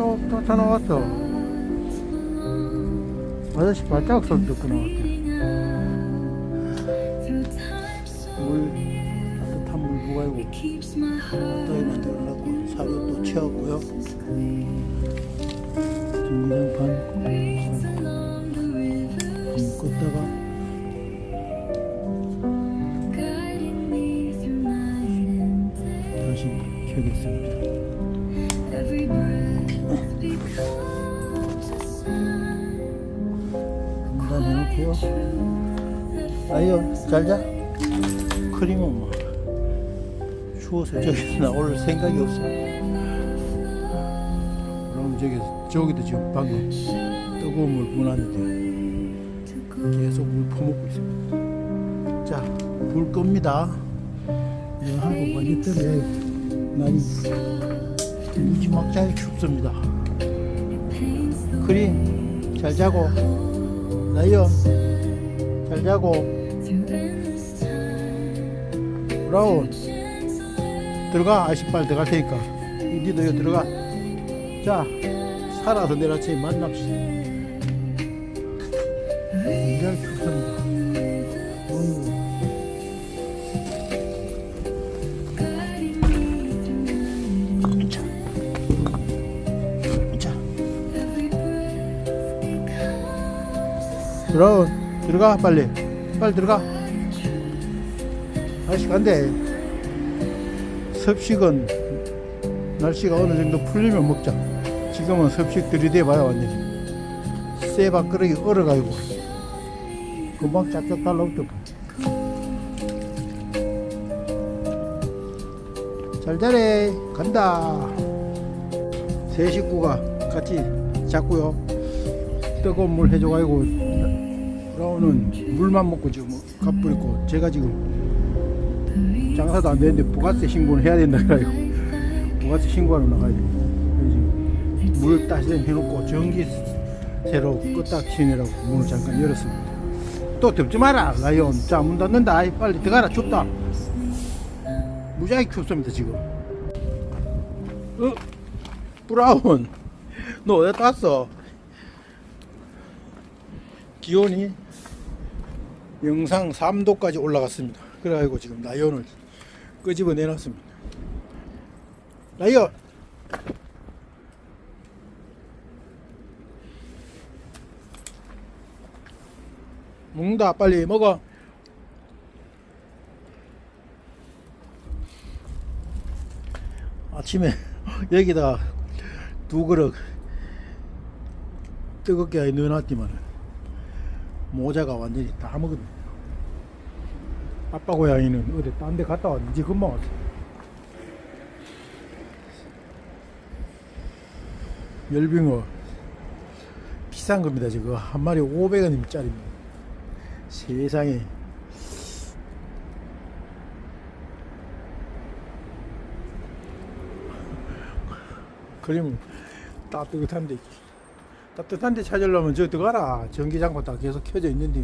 또또 thoughts belong. 아저씨 발자국 소리 so 물. 따뜻한 물 부가이고 따위 만들어놓고 사료 또 채웠고요. the river 껐다가. 다시 켜겠습니다. That 아이요 잘 자. 크림은 뭐 추워서 저기서 나올 생각이 없어. 그럼 저기 저기도 지금 방금 뜨거운 물 부었는데 계속 물 퍼먹고 있습니다. 자, 불 끕니다. 이거 하고 빨리 뜨게 많이 무지막지하게 춥습니다. 크림 잘 자고 라이언 잘 자고. 브라운. 들어가. 아이스발 들어갈 테니까. 니도 여기 들어가. 자 살아서 내일 아침에 만납시다. 춥습니다 브라운 들어가 빨리. 빨리 들어가. 아이씨 간대 섭식은 날씨가 어느 정도 풀리면 먹자. 지금은 섭식 들이대 봐야 완전히 쇠 밥그릇이 얼어가지고. 금방 짝짝 달라붙어. 잘 자래. 간다. 세 식구가 같이 자고요. 뜨거운 물 해줘가지고 브라운은 물만 먹고 지금 가뿌리고 제가 지금 장사도 안 되는데 부가세 신고는 해야 된다 그래가지고 부가세 신고하러 나가야 돼 지금 물 따시 해놓고 전기세로 껐다 키느라고 문을 잠깐 열었습니다. 또 덮지 마라 라이온. 자문 닫는다. 아이, 빨리 들어가라 춥다. 무지하게 춥습니다 지금. 어? 브라운. 너 어디 갔어? 기온이 영상 3도까지 올라갔습니다. 그래가지고 지금 라이온을 끄집어 내놨습니다. 라이온! 먹는다 빨리 먹어 아침에 여기다가 두 그릇 뜨겁게 넣어놨지만 모자가 완전히 다 먹었네. 아빠 고양이는 어디 딴 데 갔다 왔는지 금방 왔어. 열빙어 비싼 겁니다 지금 한 마리 500원짜리입니다. 세상에 그러면 따뜻한데 따뜻한 데 찾으려면 저 들어가라. 전기장판 다 계속 켜져 있는데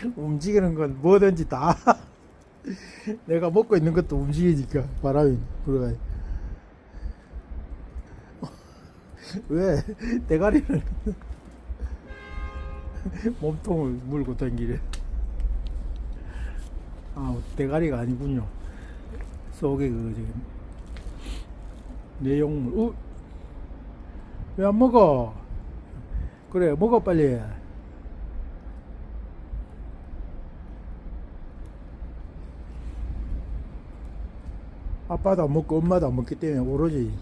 움직이는 건 뭐든지 다 내가 먹고 있는 것도 움직이니까 바람이 불어가요. 왜 대가리를 몸통을 물고 다니래? 아 대가리가 아니군요. 속에 그 지금 내용물. 어? 왜안 먹어? 그래 먹어 빨리. 아빠도 안 먹고 엄마도 안 먹기 때문에 오로지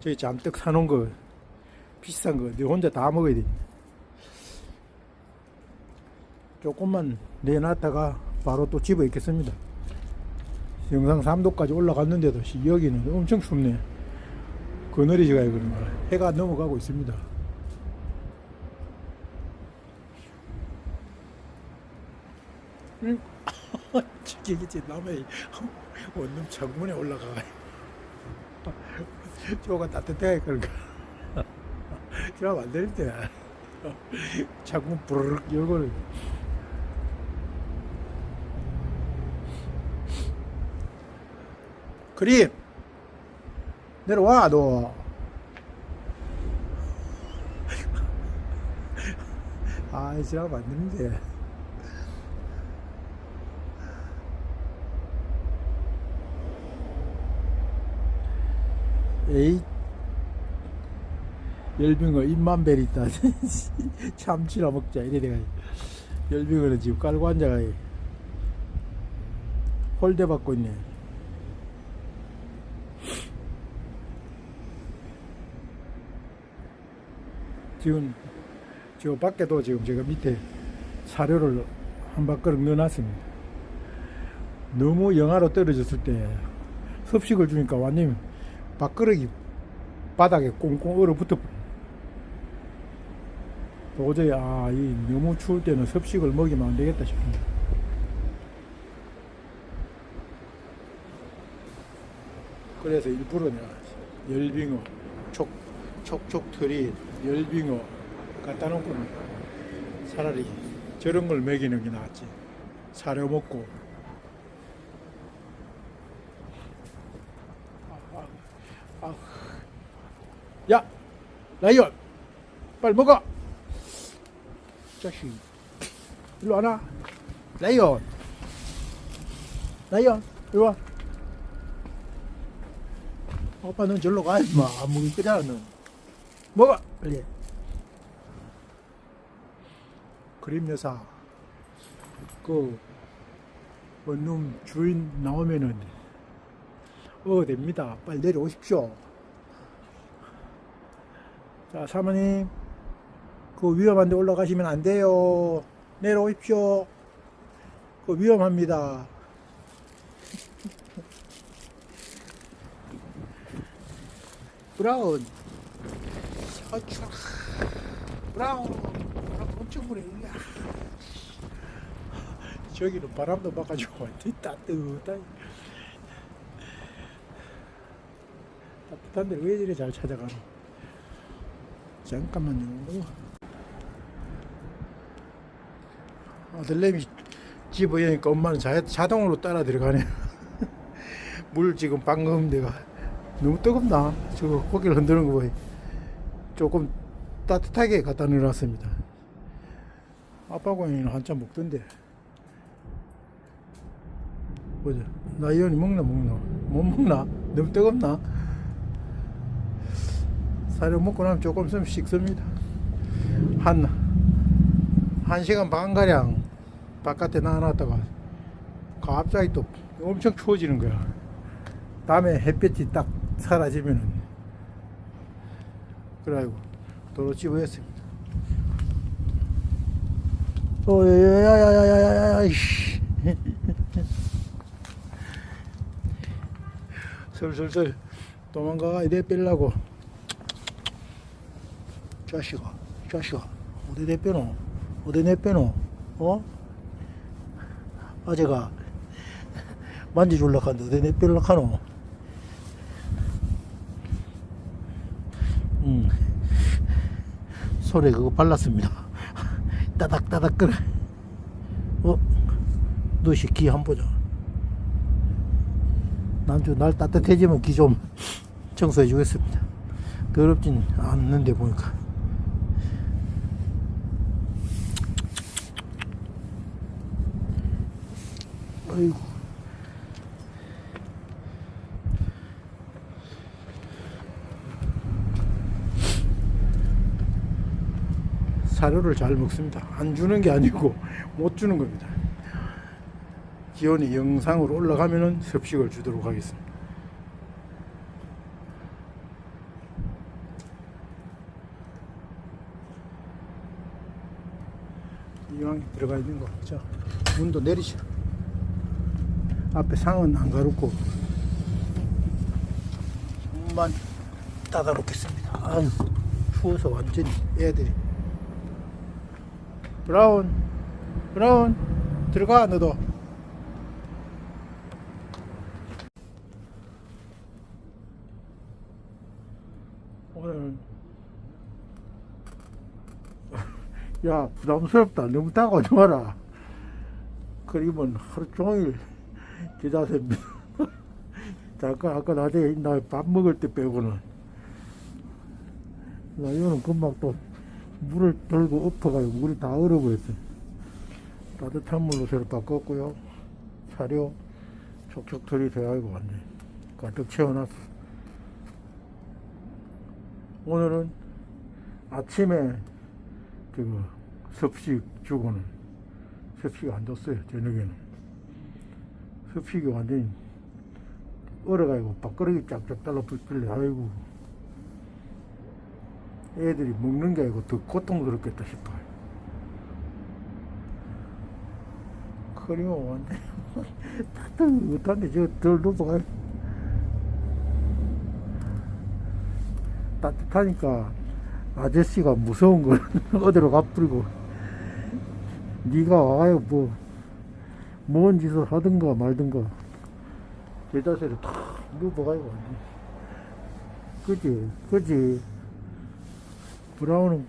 저희 잔뜩 사놓은 거 비싼 거 내 혼자 다 먹어야 돼. 조금만 내놨다가 바로 또 집어 있겠습니다. 영상 3도까지 올라갔는데도 씨, 여기는 엄청 춥네. 그늘이지가 그런 거 해가 넘어가고 있습니다. 응? 지키겠지 남의 원룸 창문에 올라가. 저가 따뜻해 그런가. 그러면 안 되는데. 창문 부르륵 열고 그림 내려와 너. 아, 지나면 안 되는데. 에이, 열빙어 입만 베리다. 참치나 먹자. 이래 내가. 열빙어는 지금 깔고 앉아가 홀대 받고 있네. 지금 저 밖에도 지금 제가 밑에 사료를 한 바퀴 넣어놨습니다. 너무 영하로 떨어졌을 때 섭식을 주니까 완전히 밥그릇이 바닥에 꽁꽁 얼어붙어 도저히 아, 이 너무 추울 때는 섭식을 먹이면 안 되겠다 싶습니다. 그래서 일부러 내가 열빙어, 촉, 촉촉털이 열빙어 갖다 놓고는 차라리 저런 걸 먹이는 게 낫지. 사료 먹고. 아, 아, 아. 야, 라이언, 빨리 먹어. 자식, 일로 와라. 라이언, 라이언, 일로 와. 오빠 넌 절로 가 임마 안 먹을 거잖아 넌 먹어 빨리 그림 여사 그 원룸 주인 나오면은 어 됩니다. 빨리 내려오십시오. 자 사모님 그 위험한 데 올라가시면 안 돼요. 내려오십시오. 그 위험합니다. 브라운. 아 추워 브라운 바람 엄청 불어 이게. 저기는 바람도 막아주고 완전 따뜻하다 따뜻한 데를 왜 이리 잘 찾아가노 잠깐만요 아들내미 집 오니까 엄마는 자, 자동으로 따라 들어가네 물 지금 방금 내가 너무 뜨겁나? 저거 고개를 흔드는 거 보이. 조금 따뜻하게 갖다 넣어놨습니다. 아빠 고양이는 한참 먹던데. 보자. 나이언이 먹나 먹나? 못 먹나? 너무 뜨겁나? 사료 먹고 나면 조금 좀 식습니다. 한, 한 시간 반가량 바깥에 나눠놨다가 갑자기 또 엄청 추워지는 거야. 밤에 햇볕이 딱 사라지면은 그래가지고 도로 집어했습니다. 어, 야야야야야야야, 이씨. 슬슬슬 도망가가 이래 빼려고. 자식아, 자식아, 어디 내 빼노? 어디 내 빼노? 어? 아재가 만져줄라 하는데 어디 내 빼려고 하노? 음. 손에 그거 발랐습니다. 따닥따닥 끓어. 어? 너씨 기 한번 보자. 남주 날 따뜻해지면 기 좀 청소해 주겠습니다. 더럽진 않는데 보니까. 아이고. 사료를 잘 먹습니다. 안 주는 게 아니고 못 주는 겁니다. 기온이 영상으로 올라가면은 섭식을 주도록 하겠습니다. 이왕 들어가 있는 거. 자, 문도 내리시라. 앞에 상은 안 가롭고. 문만 닫아 놓겠습니다. 아유, 추워서 완전히 애들이. 브라운, 브라운, 들어가, 너도. 오늘 야 부담스럽다 너무 다가오지 마라 그러면 하루 종일 기다려 잠깐 아까 낮에 나 밥 먹을 때 빼고는. 나 이거는 금방 또 물을 들고 엎어가지고 물이 다 얼어버렸어 따뜻한 물로 새로 바꿨고요. 사료 촉촉 들이대가지고 완전 가득 채워놨어. 오늘은 아침에 그 섭식 주고는 섭식이 안 줬어요 저녁에는 섭식이 완전히 얼어가지고 밥그릇이 쫙쫙 달라붙길래 아이고 애들이 먹는 게 아니고 더 고통스럽겠다 싶어요 그리고 완전히 따뜻한데 저덜 높아가요. 따뜻하니까 아저씨가 무서운 걸 어디로 가버리고. 네가 와요 뭐 뭔 짓을 하든가 말든가 제 자세를 탁 누워가지고 그지 그지 브라운은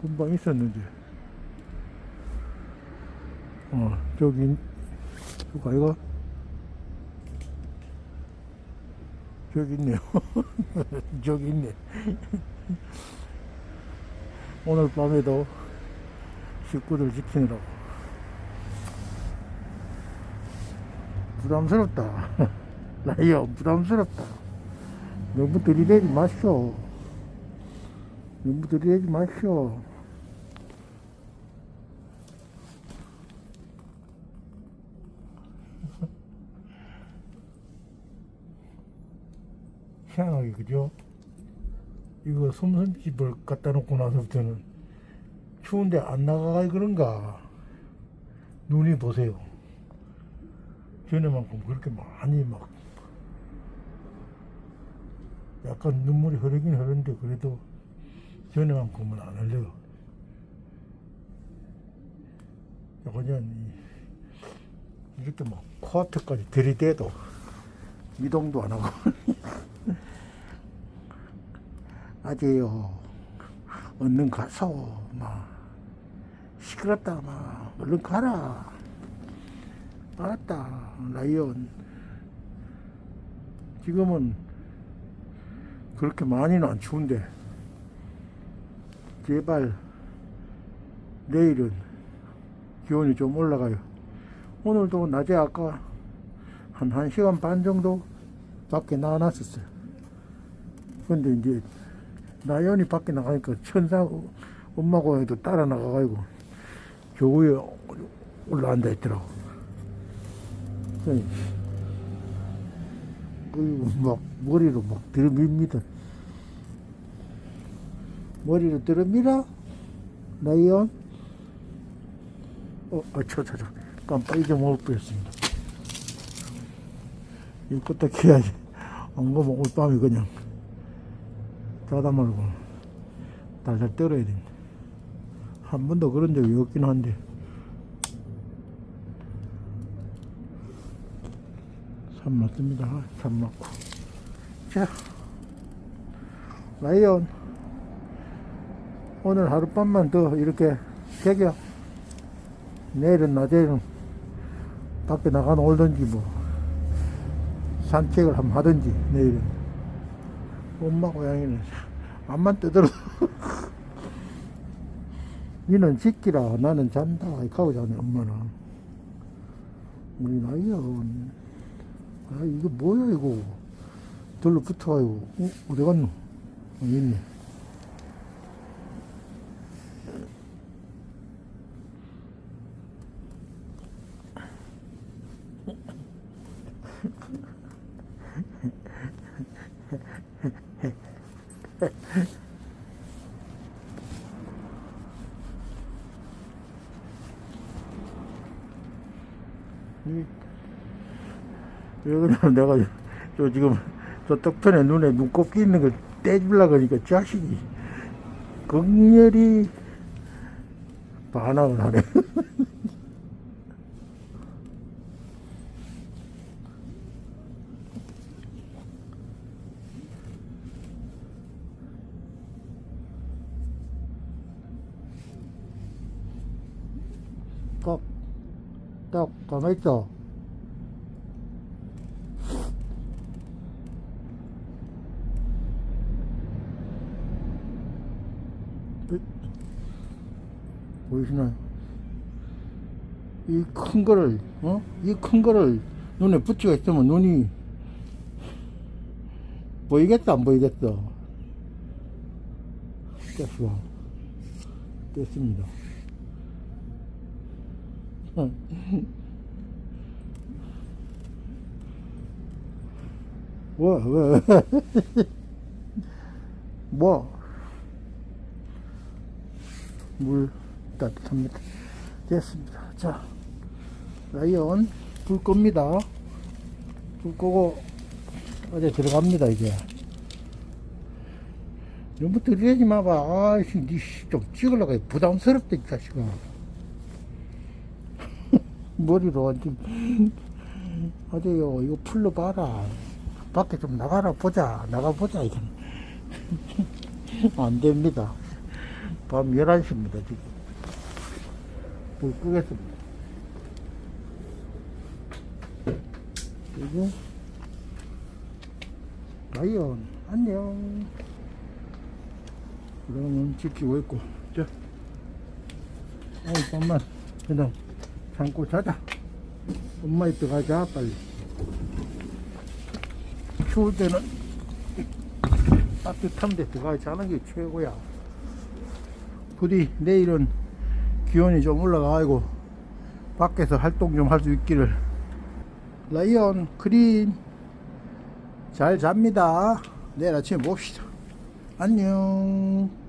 금방 있었는데 어 저기 누가 이거 저기 있네요. 저기 있네. 오늘 밤에도 식구들 지키느라고. 부담스럽다. 라이어, 부담스럽다. 너무 들이대지 마시오. 너무 들이대지 마시오. 희한하게 그죠? 이거 솜솜집을 갖다 놓고 나서부터는 추운데 안 나가가 그런가 눈이 보세요 전에만큼 그렇게 많이 막 약간 눈물이 흐르긴 흐르는데 그래도 전에만큼은 안 흘려요. 그냥 이- 이렇게 막 코앞에까지 들이대도 이동도 안 하고. 아재요 얼른 가서 막 시끄럽다 막 얼른 가라 알았다 라이언. 지금은 그렇게 많이는 안 추운데 제발 내일은 기온이 좀 올라가요. 오늘도 낮에 아까 한 1시간 반 정도 밖에 나와놨었어요. 근데 이제 나연이 밖에 나가니까 천사 엄마 고양이도 따라 나가가지고 교구에 올라앉아 있더라고. 그러니까 그리고 막 머리로 막 들어밉니다. 머리로 들어밀어? 나연? 어, 아, 저, 저, 저. 깜빡 잊어먹을 뻔했습니다. 이거 껐다 켜야지. 안 그러면 오늘 밤에 그냥 자다 말고 달달 떨어야 됩니다. 한 번도 그런 적이 없긴 한데 참 맞습니다. 참 맞고. 자 라이언 오늘 하룻밤만 더 이렇게 새겨 내일은 낮에는 밖에 나가 놀든지 뭐 산책을 한번 하든지 내일은. 엄마 고양이는 앞만 떠들어. 니는 지키라. 나는 잔다. 이렇게 하고 자네 엄마는. 우리 나이야 아 이거 뭐야 이거? 들로 붙어가지고. 어? 어디 갔노? 어, 있네 이- 왜 그러냐면 내가 저 지금 저 떡편에 눈에 눈곱기 있는 걸 떼주려고 하니까 자식이 극렬히 반항을 하네. 꼭, 딱, 가만히 있어. 으, 보이시나요? 이 큰 거를, 어? 이 큰 거를 눈에 붙이고 있으면 눈이 보이겠다, 안 보이겠어? 됐어. 됐습니다. 뭐, 왜? 뭐? 물 따뜻합니다. 됐습니다. 자, 라이언 불 겁니다. 불 끄고 어제 들어갑니다, 이제. 너무 들이대지 마봐. 아이씨, 니좀 찍으려고 해. 부담스럽다, 이 자식아. 머리로 완전 어디요 이거 풀로 봐라 밖에 좀 나가라 보자 나가 보자 이건 안 됩니다 밤 11시입니다 지금 불 끄겠습니다 그리고 라이언 안녕 그러면 지키고 있고 자 아이 잠만 그냥 잠고 자자. 엄마 입에 가자, 빨리. 추울 때는 따뜻한 데 들어가 자는 게 최고야. 부디 내일은 기온이 좀 올라가고 밖에서 활동 좀 할 수 있기를. 라이언, 크림, 잘 잡니다. 내일 아침에 봅시다. 안녕.